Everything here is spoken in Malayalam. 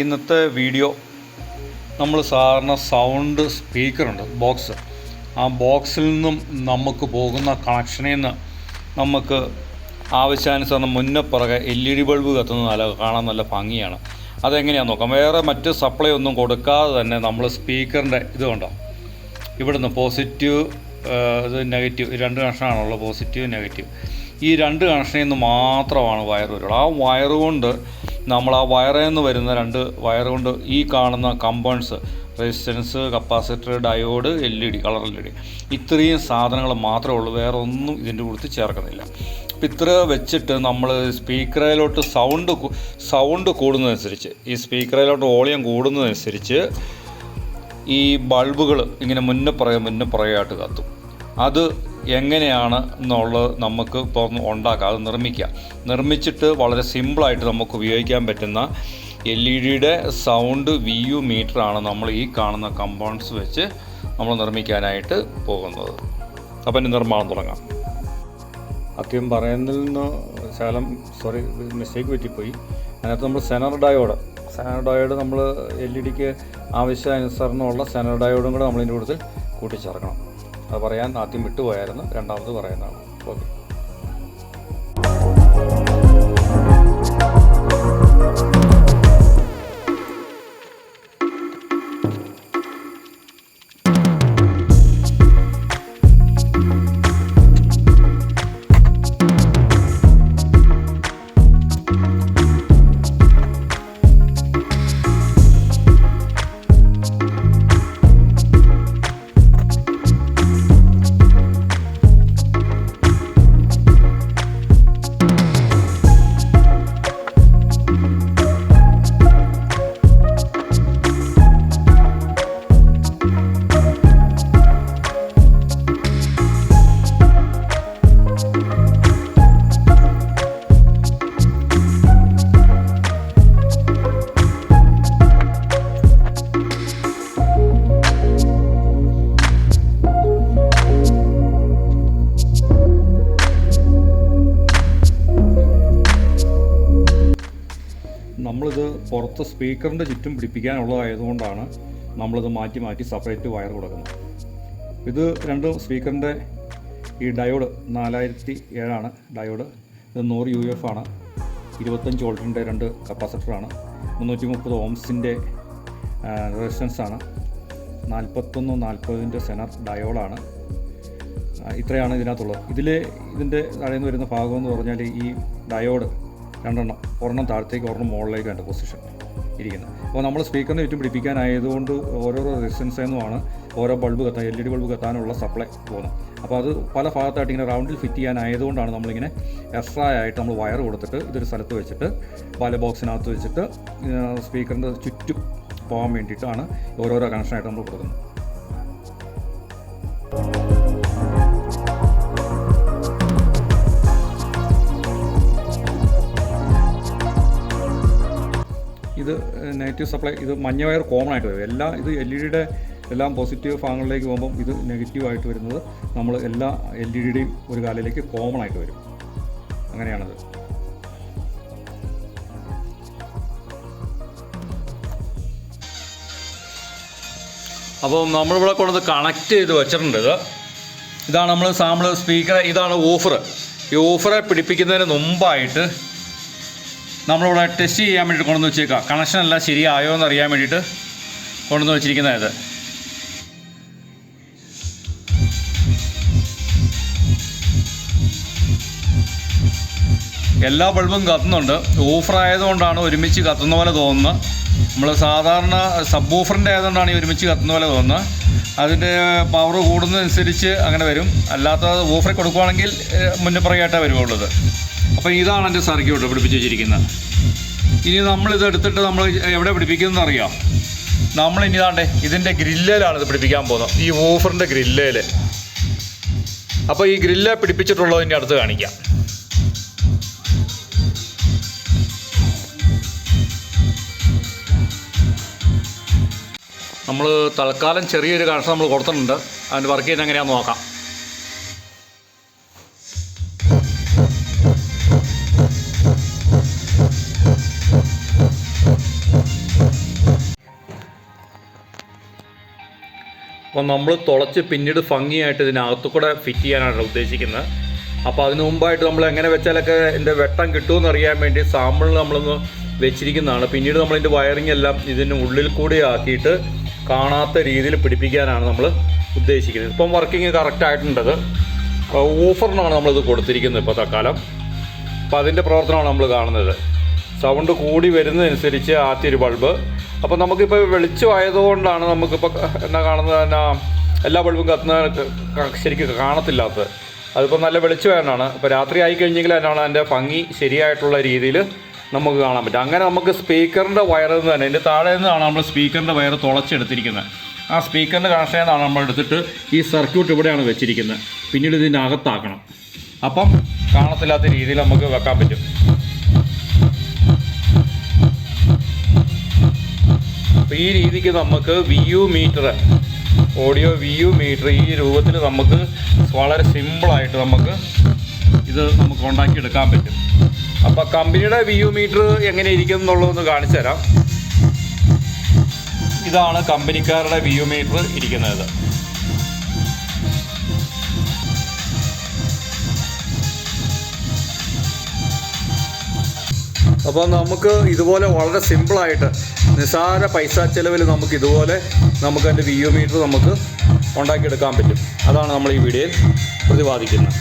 ഇന്നത്തെ വീഡിയോ നമ്മൾ സാധാരണ സൗണ്ട് സ്പീക്കറുണ്ട് ബോക്സ് ആ ബോക്സിൽ നിന്നും നമുക്ക് പോകുന്ന കണക്ഷനിൽ നിന്ന് നമുക്ക് ആവശ്യാനുസരണം മുന്നേ പുറകെ എൽ ഇ ഡി ബൾബ് കത്തുന്ന നല്ല കാണാൻ നല്ല ഭംഗിയാണ്. അതെങ്ങനെയാണെന്ന് നോക്കാം. വേറെ മറ്റ് സപ്ലൈ ഒന്നും കൊടുക്കാതെ തന്നെ നമ്മൾ സ്പീക്കറിന്റെ ഇത് കണ്ടോ? ഇവിടുന്ന് പോസിറ്റീവ് ഇത് നെഗറ്റീവ് രണ്ട് കണക്ഷനാണുള്ളത് പോസിറ്റീവ് നെഗറ്റീവ് ഈ രണ്ട് കണക്ഷനിൽ നിന്ന് മാത്രമാണ് വയർ വരുള്ളൂ. ആ വയർ കൊണ്ട് നമ്മൾ ആ വയറിൽ നിന്ന് വരുന്ന രണ്ട് വയർ കൊണ്ട് ഈ കാണുന്ന compounds resistance capacitor diode L E D colour L E D ഇത്രയും സാധനങ്ങൾ മാത്രമേ ഉള്ളൂ വേറെ ഒന്നും ഇതിന്റെ കൂടുതൽ ചേർക്കുന്നില്ല. അപ്പം ഇത്ര വെച്ചിട്ട് നമ്മൾ സ്പീക്കറിലോട്ട് സൗണ്ട് സൗണ്ട് കൂടുന്നതനുസരിച്ച് ഈ സ്പീക്കറിലോട്ട് വോളിയം കൂടുന്നതനുസരിച്ച് ഈ ബൾബുകൾ ഇങ്ങനെ മുന്നേ പുറകെ മുന്നേ പുറകെയായിട്ട് കത്തും. അത് എങ്ങനെയാണ് എന്നുള്ളത് നമുക്ക് ഇപ്പോൾ ഉണ്ടാക്കാം അത് നിർമ്മിക്കുക നിർമ്മിച്ചിട്ട് വളരെ സിമ്പിളായിട്ട് നമുക്ക് ഉപയോഗിക്കാൻ പറ്റുന്ന എൽ ഇ ഡിയുടെ സൗണ്ട് വി യു മീറ്ററാണ് നമ്മൾ ഈ കാണുന്ന കമ്പൗണ്ട്സ് വെച്ച് നമ്മൾ നിർമ്മിക്കാനായിട്ട് പോകുന്നത്. അപ്പം എന്റെ നിർമ്മാണം തുടങ്ങാം. ആദ്യം പറയുന്നതിൽ നിന്ന് ശകലം സോറി മിസ്റ്റേക്ക് പറ്റിപ്പോയി. അതിനകത്ത് നമ്മൾ സെനർ ഡയോഡ് സെനർ ഡയോഡ് നമ്മൾ എൽ ഇ ഡിക്ക് ആവശ്യാനുസരണമുള്ള സെനർ ഡയോഡും കൂടെ നമ്മളിന്റെ കൂടുതൽ കൂട്ടിച്ചേർക്കണം. പറയാൻ ആദ്യം വിട്ടുപോയായിരുന്നു. രണ്ടാമത് പറയുന്നതാണ്. ഓക്കെ. പുറത്ത് സ്പീക്കറിന്റെ ചുറ്റും പിടിപ്പിക്കാനുള്ളതായതുകൊണ്ടാണ് നമ്മളിത് മാറ്റി മാറ്റി സെപ്പറേറ്റ് വയർ കൊടുക്കുന്നത്. ഇത് രണ്ട് സ്പീക്കറിന്റെ ഈ ഡയോഡ് നാലായിരത്തി ഏഴാണ് ഡയോഡ് ഇത് നൂറ് യു എഫ് ആണ്. ഇരുപത്തഞ്ച് വോൾട്ടിന്റെ രണ്ട് കപ്പാസിറ്ററാണ് മുന്നൂറ്റി മുപ്പത് ഓംസിന്റെ റെസിസ്റ്റൻസ് ആണ്. നാൽപ്പത്തൊന്ന് നാൽപ്പതിന്റെ സെനർ ഡയോഡാണ് ഇത്രയാണ് ഇതിനകത്തുള്ളത്. ഇതിൽ ഇതിന്റെ താഴെ നിന്ന് വരുന്ന ഭാഗം എന്ന് പറഞ്ഞാൽ ഈ ഡയോഡ് രണ്ടെണ്ണം. ഒരെണ്ണം താഴത്തേക്ക് ഒരെണ്ണം മുകളിലേക്ക് അതിന്റെ പൊസിഷൻ ഇരിക്കുന്നത് അപ്പോൾ നമ്മൾ സ്പീക്കറിന് ചുറ്റും പിടിപ്പിക്കാനായതുകൊണ്ട് ഓരോരോ റെസിസ്റ്റൻസ് നിന്നുമാണ് ഓരോ ബൾബ് കത്താൻ എൽ ഇ ഡി ബൾബ് കത്താനുള്ള സപ്ലൈ പോകുന്നത്. അപ്പോൾ അത് പല ഭാഗത്തായിട്ട് ഇങ്ങനെ റൗണ്ടിൽ ഫിറ്റ് ചെയ്യാനായതുകൊണ്ടാണ് നമ്മളിങ്ങനെ എക്സ്ട്രാ ആയിട്ട് നമ്മൾ വയർ കൊടുത്തിട്ട് ഇതൊരു സ്ഥലത്ത് വെച്ചിട്ട് പല ബോക്സിനകത്ത് വെച്ചിട്ട് സ്പീക്കറിന്റെ ചുറ്റും പോകാൻ വേണ്ടിയിട്ടാണ് ഓരോരോ കണക്ഷനായിട്ട് നമ്മൾ കൊടുക്കുന്നത്. നെഗറ്റീവ് സപ്ലൈ ഇത് മഞ്ഞ വയർ കോമൺ ആയിട്ട് വരും. എല്ലാ ഇത് എൽ ഇ ഡിയുടെ എല്ലാം പോസിറ്റീവ് ഭാഗങ്ങളിലേക്ക് പോകുമ്പം ഇത് നെഗറ്റീവ് ആയിട്ട് വരുന്നത് നമ്മൾ എല്ലാ എൽ ഇ ഡിയുടെയും ഒരു കാലിലേക്ക് കോമൺ ആയിട്ട് വരും. അങ്ങനെയാണത്. അപ്പം നമ്മളിവിടെ കൊണ്ടത് കണക്ട് ചെയ്ത് വെച്ചിട്ടുണ്ട് ഇത്. ഇതാണ് നമ്മൾ സാമ്പിൾ സ്പീക്കർ ഇതാണ് ഓഫർ ഈ ഓഫറെ പിടിപ്പിക്കുന്നതിന് മുമ്പായിട്ട് നമ്മളിവിടെ ടെസ്റ്റ് ചെയ്യാൻ വേണ്ടിയിട്ട് കൊണ്ടുവന്ന് വെച്ചേക്കാം. കണക്ഷൻ എല്ലാം ശരിയായോ എന്ന് അറിയാൻ വേണ്ടിയിട്ട് കൊണ്ടുവന്ന് വെച്ചിരിക്കുന്നത് ഇത് എല്ലാ ബൾബും കത്തുന്നുണ്ട്. ഓഫർ ആയതുകൊണ്ടാണ് ഒരുമിച്ച് കത്തുന്ന പോലെ തോന്നുന്നത്. നമ്മൾ സാധാരണ സബ് ഓഫറിന്റെ ആയതുകൊണ്ടാണ് ഈ ഒരുമിച്ച് കത്തുന്ന പോലെ തോന്നുന്നത്. അതിന്റെ പവർ കൂടുന്നതനുസരിച്ച് അങ്ങനെ വരും. അല്ലാത്ത ഓഫറിൽ കൊടുക്കുവാണെങ്കിൽ മുന്നപ്പുറകെയായിട്ടേ വരുവുള്ളത് അപ്പോൾ ഇതാണ് എന്റെ സർക്യൂട്ട് പിടിപ്പിച്ച് വെച്ചിരിക്കുന്നത്. ഇനി നമ്മൾ ഇത് എടുത്തിട്ട് നമ്മൾ എവിടെ പിടിപ്പിക്കുന്നത് അറിയാം? നമ്മൾ ഇനി ഇതാണ്ടേ ഇതിന്റെ ഗ്രില്ലിലാണ് ഇത് പിടിപ്പിക്കാൻ പോകുന്നത്. ഈ ഓഫറിന്റെ ഗ്രില്ലയിൽ അപ്പോൾ ഈ ഗ്രില്ല പിടിപ്പിച്ചിട്ടുള്ളത് ഇനി അടുത്ത് കാണിക്കാം. നമ്മൾ തൽക്കാലം ചെറിയൊരു കണക്ഷൻ നമ്മൾ കൊടുത്തിട്ടുണ്ട്. അതിന്റെ വർക്ക് ചെയ്യുന്നത് എങ്ങനെയാണെന്ന് നോക്കാം. അപ്പോൾ നമ്മൾ തുളച്ച് പിന്നീട് ഭംഗിയായിട്ട് ഇതിനകത്തു കൂടെ ഫിറ്റ് ചെയ്യാനാണ് ഉദ്ദേശിക്കുന്നത്. അപ്പോൾ അതിന് മുമ്പായിട്ട് നമ്മൾ എങ്ങനെ വെച്ചാലൊക്കെ എന്റെ വെട്ടം കിട്ടുമെന്ന് അറിയാൻ വേണ്ടി സാമ്പിളിൽ നമ്മളൊന്ന് വെച്ചിരിക്കുന്നതാണ്. പിന്നീട് നമ്മളിതിന്റെ വയറിംഗ് എല്ലാം ഇതിന് ഉള്ളിൽ കൂടി ആക്കിയിട്ട് കാണാത്ത രീതിയിൽ പിടിപ്പിക്കാനാണ് നമ്മൾ ഉദ്ദേശിക്കുന്നത്. ഇപ്പം വർക്കിംഗ് കറക്റ്റ് ആയിട്ടുണ്ടത്. ഓഫറിനാണ് നമ്മളിത് കൊടുത്തിരിക്കുന്നത് ഇപ്പോൾ തൽക്കാലം അപ്പോൾ അതിന്റെ പ്രവർത്തനമാണ് നമ്മൾ കാണുന്നത്. സൗണ്ട് കൂടി വരുന്നതനുസരിച്ച് ആദ്യ ഒരു ബൾബ് അപ്പോൾ നമുക്കിപ്പോൾ വെളിച്ചമായതുകൊണ്ടാണ് നമുക്കിപ്പോൾ എന്നാ കാണുന്നത് എന്നാ എല്ലാ ബൾബും കത്തുന്ന ശരിക്കും കാണത്തില്ലാത്തത്. അതിപ്പോൾ നല്ല വെളിച്ചമായതാണ് ഇപ്പോൾ രാത്രി ആയി കഴിഞ്ഞെങ്കിൽ അതിനാണ് അതിന്റെ ഭംഗി ശരിയായിട്ടുള്ള രീതിയിൽ നമുക്ക് കാണാൻ പറ്റും. അങ്ങനെ നമുക്ക് സ്പീക്കറിന്റെ വയറിൽ നിന്ന് തന്നെ ഇതിന്റെ താഴെ നിന്നാണ് നമ്മൾ സ്പീക്കറിന്റെ വയർ തുളച്ചെടുത്തിരിക്കുന്നത്. ആ സ്പീക്കറിന്റെ കണക്ഷനിൽ നമ്മൾ എടുത്തിട്ട് ഈ സർക്യൂട്ട് ഇവിടെയാണ് വെച്ചിരിക്കുന്നത്. പിന്നീട് ഇതിനകത്താക്കണം. അപ്പം കാണത്തില്ലാത്ത രീതിയിൽ നമുക്ക് വെക്കാൻ പറ്റും. ഈ രീതിക്ക് നമുക്ക് V U meter audio V U meter ഈ രൂപത്തിൽ നമുക്ക് വളരെ സിമ്പിളായിട്ട് നമുക്ക് ഇത് നമുക്ക് ഉണ്ടാക്കിയെടുക്കാൻ പറ്റും. അപ്പോൾ കമ്പനിയുടെ വി യു മീറ്റർ എങ്ങനെ ഇരിക്കും എന്നുള്ളതൊന്ന് കാണിച്ചു തരാം ഇതാണ് കമ്പനിക്കാരുടെ വി യു മീറ്റർ ഇരിക്കുന്നത്. അപ്പോൾ നമുക്ക് ഇതുപോലെ വളരെ സിമ്പിളായിട്ട് നിസ്സാര പൈസ ചിലവിൽ നമുക്ക് ഇതുപോലെ നമുക്ക് അതിന്റെ വിയോ മീറ്റർ നമുക്ക് ഉണ്ടാക്കിയെടുക്കാൻ പറ്റും. അതാണ് നമ്മൾ ഈ വീഡിയോയിൽ പ്രതിപാദിക്കുന്നത്.